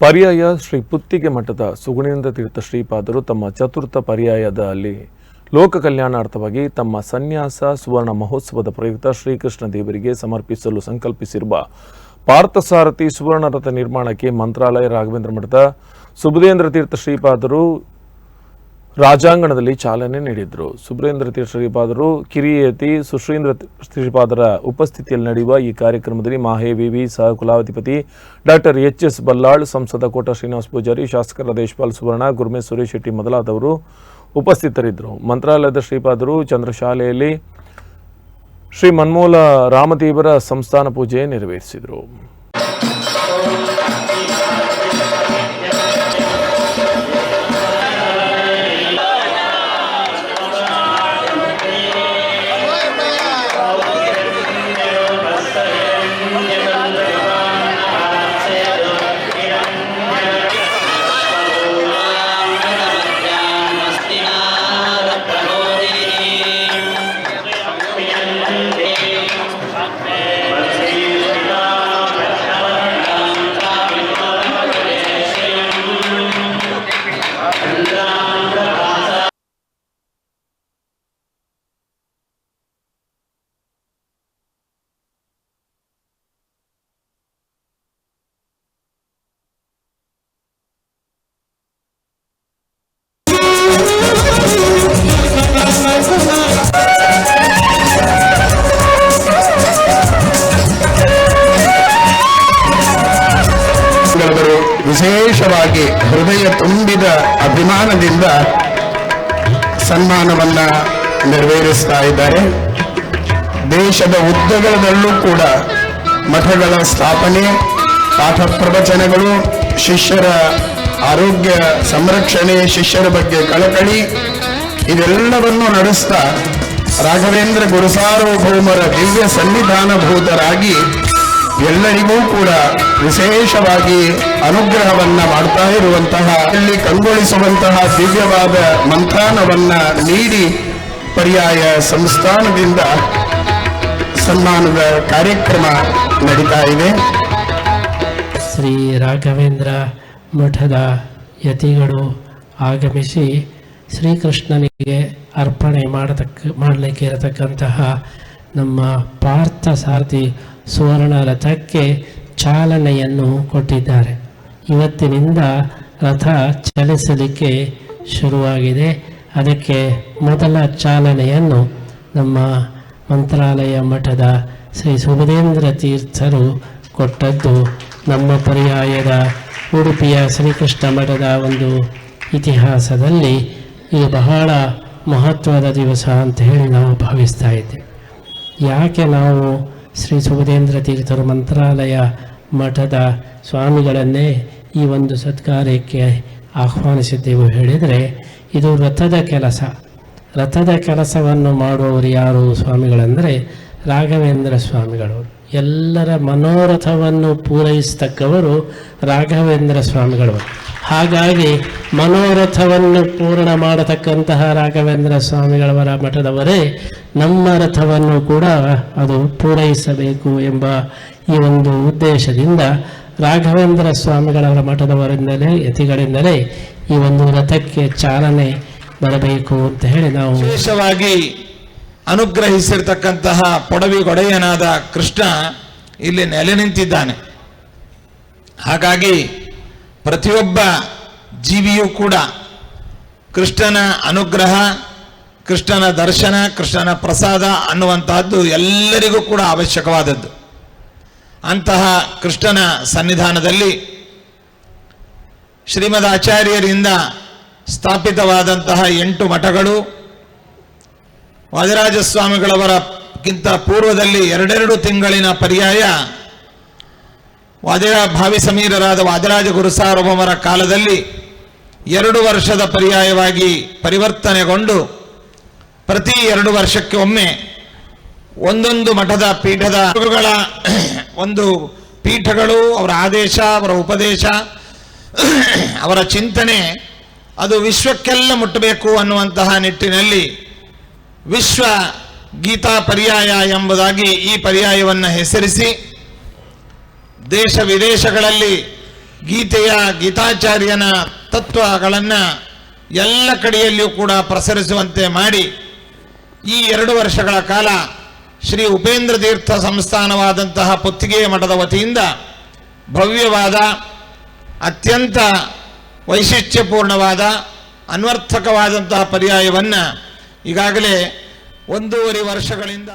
ಪರ್ಯಾಯ ಶ್ರೀ ಪುತ್ತಿಗೆ ಮಠದ ಸುಗುಣೇಂದ್ರ ತೀರ್ಥ ಶ್ರೀಪಾದರು ತಮ್ಮ ಚತುರ್ಥ ಪರ್ಯಾಯದಲ್ಲಿ ಲೋಕ ಕಲ್ಯಾಣಾರ್ಥವಾಗಿ ತಮ್ಮ ಸನ್ಯಾಸ ಸುವರ್ಣ ಮಹೋತ್ಸವದ ಪ್ರಯುಕ್ತ ಶ್ರೀಕೃಷ್ಣ ದೇವರಿಗೆ ಸಮರ್ಪಿಸಲು ಸಂಕಲ್ಪಿಸಿರುವ ಪಾರ್ಥಸಾರಥಿ ಸುವರ್ಣರಥ ನಿರ್ಮಾಣಕ್ಕೆ ಮಂತ್ರಾಲಯ ರಾಘವೇಂದ್ರ ಮಠದ ಸುಬುಧೇಂದ್ರ ತೀರ್ಥ ಶ್ರೀಪಾದರು ರಾಜಾಂಗಣದಲ್ಲಿ ಚಾಲನೆ ನೀಡಿದರು. ಸುಬ್ರೇಂದ್ರ ಶ್ರೀಪಾದರು ಕಿರಿಯತಿ ಸುಶ್ರೀಂದ್ರ ಶ್ರೀಪಾದರ ಉಪಸ್ಥಿತಿಯಲ್ಲಿ ನಡೆಯುವ ಈ ಕಾರ್ಯಕ್ರಮದಲ್ಲಿ ಮಾಹೆ ವಿವಿ ಸಹ ಕುಲಾಧಿಪತಿ ಡಾಕ್ಟರ್ ಎಚ್ ಎಸ್ ಬಲ್ಲಾಳ್, ಸಂಸದ ಕೋಟ ಶ್ರೀನಿವಾಸ ಪೂಜಾರಿ ಶಾಸಕರ ದೇಶಪಾಲ್ ಸುವರ್ಣ ಗುರ್ಮೆ ಸುರೇಶ್ ಶೆಟ್ಟಿ ಮೊದಲಾದವರು ಉಪಸ್ಥಿತರಿದ್ದರು. ಮಂತ್ರಾಲಯದ ಶ್ರೀಪಾದರು ಚಂದ್ರಶಾಲೆಯಲ್ಲಿ ಶ್ರೀ ಮನ್ಮೂಲ ರಾಮದೇವರ ಸಂಸ್ಥಾನ ಪೂಜೆ ನೆರವೇರಿಸಿದರು. ವಿಶೇಷವಾಗಿ ಹೃದಯ ತುಂಬಿದ ಅಭಿಮಾನದಿಂದ ಸನ್ಮಾನವನ್ನ ನೆರವೇರಿಸ್ತಾ ಇದ್ದಾರೆ. ದೇಶದ ಉದ್ದಗಳದಲ್ಲೂ ಕೂಡ ಮಠಗಳ ಸ್ಥಾಪನೆ, ಪಾಠ ಪ್ರವಚನಗಳು, ಶಿಷ್ಯರ ಆರೋಗ್ಯ ಸಂರಕ್ಷಣೆ, ಶಿಷ್ಯರ ಬಗ್ಗೆ ಕಳಕಳಿ, ಇದೆಲ್ಲವನ್ನು ನಡೆಸ್ತಾ ರಾಘವೇಂದ್ರ ಗುರುಸಾರ್ವಭೌಮರ ದಿವ್ಯ ಸನ್ನಿಧಾನಭೂತರಾಗಿ ಎಲ್ಲರಿಗೂ ಕೂಡ ವಿಶೇಷವಾಗಿ ಅನುಗ್ರಹವನ್ನ ಮಾಡ್ತಾ ಇರುವಂತಹ, ಇಲ್ಲಿ ಕಂಗೊಳಿಸುವಂತಹ ದಿವ್ಯವಾದ ಮಂಥಾನವನ್ನ ನೀಡಿ ಪರ್ಯಾಯ ಸಂಸ್ಥಾನದಿಂದ ಸನ್ಮಾನದ ಕಾರ್ಯಕ್ರಮ ನಡೀತಾ ಇದೆ. ಶ್ರೀ ರಾಘವೇಂದ್ರ ಮಠದ ಯತಿಗಳು ಆಗಮಿಸಿ ಶ್ರೀಕೃಷ್ಣನಿಗೆ ಅರ್ಪಣೆ ಮಾಡತಕ್ಕ, ಮಾಡಲಿಕ್ಕೆ ಇರತಕ್ಕಂತಹ ನಮ್ಮ ಪಾರ್ಥ ಸಾರಥಿ ಸುವರ್ಣ ರಥಕ್ಕೆ ಚಾಲನೆಯನ್ನು ಕೊಟ್ಟಿದ್ದಾರೆ. ಇವತ್ತಿನಿಂದ ರಥ ಚಲಿಸಲಿಕ್ಕೆ ಶುರುವಾಗಿದೆ. ಅದಕ್ಕೆ ಮೊದಲ ಚಾಲನೆಯನ್ನು ನಮ್ಮ ಮಂತ್ರಾಲಯ ಮಠದ ಶ್ರೀ ಸುಭದೇಂದ್ರ ತೀರ್ಥರು ಕೊಟ್ಟದ್ದು ನಮ್ಮ ಪರ್ಯಾಯದ ಉಡುಪಿಯ ಶ್ರೀಕೃಷ್ಣ ಮಠದ ಒಂದು ಇತಿಹಾಸದಲ್ಲಿ ಇದು ಬಹಳ ಮಹತ್ವದ ದಿವಸ ಅಂತ ಹೇಳಿ ನಾವು ಭಾವಿಸ್ತಾ ಇದ್ದೇವೆ. ಯಾಕೆ ನಾವು ಶ್ರೀ ಸುಬುಧೇಂದ್ರ ತೀರ್ಥರು ಮಂತ್ರಾಲಯ ಮಠದ ಸ್ವಾಮಿಗಳನ್ನೇ ಈ ಒಂದು ಸತ್ಕಾರ್ಯಕ್ಕೆ ಆಹ್ವಾನಿಸಿದ್ದೆವು. ಹೇಳಿದರೆ, ಇದು ರಥದ ಕೆಲಸ. ರಥದ ಕೆಲಸವನ್ನು ಮಾಡುವವರು ಯಾರು ಸ್ವಾಮಿಗಳಂದರೆ ರಾಘವೇಂದ್ರ ಸ್ವಾಮಿಗಳು. ಎಲ್ಲರ ಮನೋರಥವನ್ನು ಪೂರೈಸತಕ್ಕವರು ರಾಘವೇಂದ್ರ ಸ್ವಾಮಿಗಳು ಹಾಗಾಗಿ ಮನೋರಥವನ್ನು ಪೂರ್ಣ ಮಾಡತಕ್ಕಂತಹ ರಾಘವೇಂದ್ರ ಸ್ವಾಮಿಗಳವರ ಮಠದವರೇ, ನಮ್ಮ ರಥವನ್ನು ಕೂಡ ಅದು ಪೂರೈಸಬೇಕು ಎಂಬ ಈ ಒಂದು ಉದ್ದೇಶದಿಂದ ರಾಘವೇಂದ್ರ ಸ್ವಾಮಿಗಳವರ ಮಠದವರಿಂದಲೇ, ಯತಿಗಳಿಂದಲೇ ಈ ಒಂದು ರಥಕ್ಕೆ ಚಾಲನೆ ಬರಬೇಕು ಅಂತ ಹೇಳಿ ನಾವು ವಿಶೇಷವಾಗಿ ಅನುಗ್ರಹಿಸಿರ್ತಕ್ಕಂತಹ ಪೊಡವಿಗೊಡೆಯನಾದ ಕೃಷ್ಣ ಇಲ್ಲಿ ನೆಲೆ ನಿಂತಿದ್ದಾನೆ. ಹಾಗಾಗಿ ಪ್ರತಿಯೊಬ್ಬ ಜೀವಿಯೂ ಕೂಡ ಕೃಷ್ಣನ ಅನುಗ್ರಹ, ಕೃಷ್ಣನ ದರ್ಶನ, ಕೃಷ್ಣನ ಪ್ರಸಾದ ಅನ್ನುವಂತಹದ್ದು ಎಲ್ಲರಿಗೂ ಕೂಡ ಅವಶ್ಯಕವಾದದ್ದು. ಅಂತಹ ಕೃಷ್ಣನ ಸನ್ನಿಧಾನದಲ್ಲಿ ಶ್ರೀಮದ್ ಆಚಾರ್ಯರಿಂದ ಸ್ಥಾಪಿತವಾದಂತಹ ಎಂಟು ಮಠಗಳು ವಾದಿರಾಜ ಸ್ವಾಮಿಗಳವರಕ್ಕಿಂತ ಪೂರ್ವದಲ್ಲಿ ಎರಡೆರಡು ತಿಂಗಳಿನ ಪರ್ಯಾಯ ವಾದಿರ ಭಾವಿ ಸಮೀರರಾದ ವಾದಿರಾಜ ಗುರುಸಾರ್ವಭೌಮರ ಕಾಲದಲ್ಲಿ ಎರಡು ವರ್ಷದ ಪರ್ಯಾಯವಾಗಿ ಪರಿವರ್ತನೆಗೊಂಡು ಪ್ರತಿ ಎರಡು ವರ್ಷಕ್ಕೆ ಒಮ್ಮೆ ಒಂದೊಂದು ಮಠದ ಪೀಠದ ಗುರುಗಳ ಒಂದು ಪೀಠಗಳು, ಅವರ ಆದೇಶ, ಅವರ ಉಪದೇಶ, ಅವರ ಚಿಂತನೆ, ಅದು ವಿಶ್ವಕ್ಕೆಲ್ಲ ಮುಟ್ಟಬೇಕು ಅನ್ನುವಂತಹ ನಿಟ್ಟಿನಲ್ಲಿ ವಿಶ್ವ ಗೀತಾ ಪರ್ಯಾಯ ಎಂಬುದಾಗಿ ಈ ಪರ್ಯಾಯವನ್ನು ಹೆಸರಿಸಿ ದೇಶ ವಿದೇಶಗಳಲ್ಲಿ ಗೀತೆಯ, ಗೀತಾಚಾರ್ಯನ ತತ್ವಗಳನ್ನು ಎಲ್ಲ ಕಡೆಯಲ್ಲಿಯೂ ಕೂಡ ಪ್ರಸರಿಸುವಂತೆ ಮಾಡಿ ಈ ಎರಡು ವರ್ಷಗಳ ಕಾಲ ಶ್ರೀ ಉಪೇಂದ್ರ ತೀರ್ಥ ಸಂಸ್ಥಾನವಾದಂತಹ ಪುತ್ತಿಗೆಯ ಮಠದ ವತಿಯಿಂದ ಭವ್ಯವಾದ, ಅತ್ಯಂತ ವೈಶಿಷ್ಟ್ಯಪೂರ್ಣವಾದ, ಅನ್ವರ್ಥಕವಾದಂತಹ ಪರ್ಯಾಯವನ್ನು ಈಗಾಗಲೇ ಒಂದೂವರೆ ವರ್ಷಗಳಿಂದ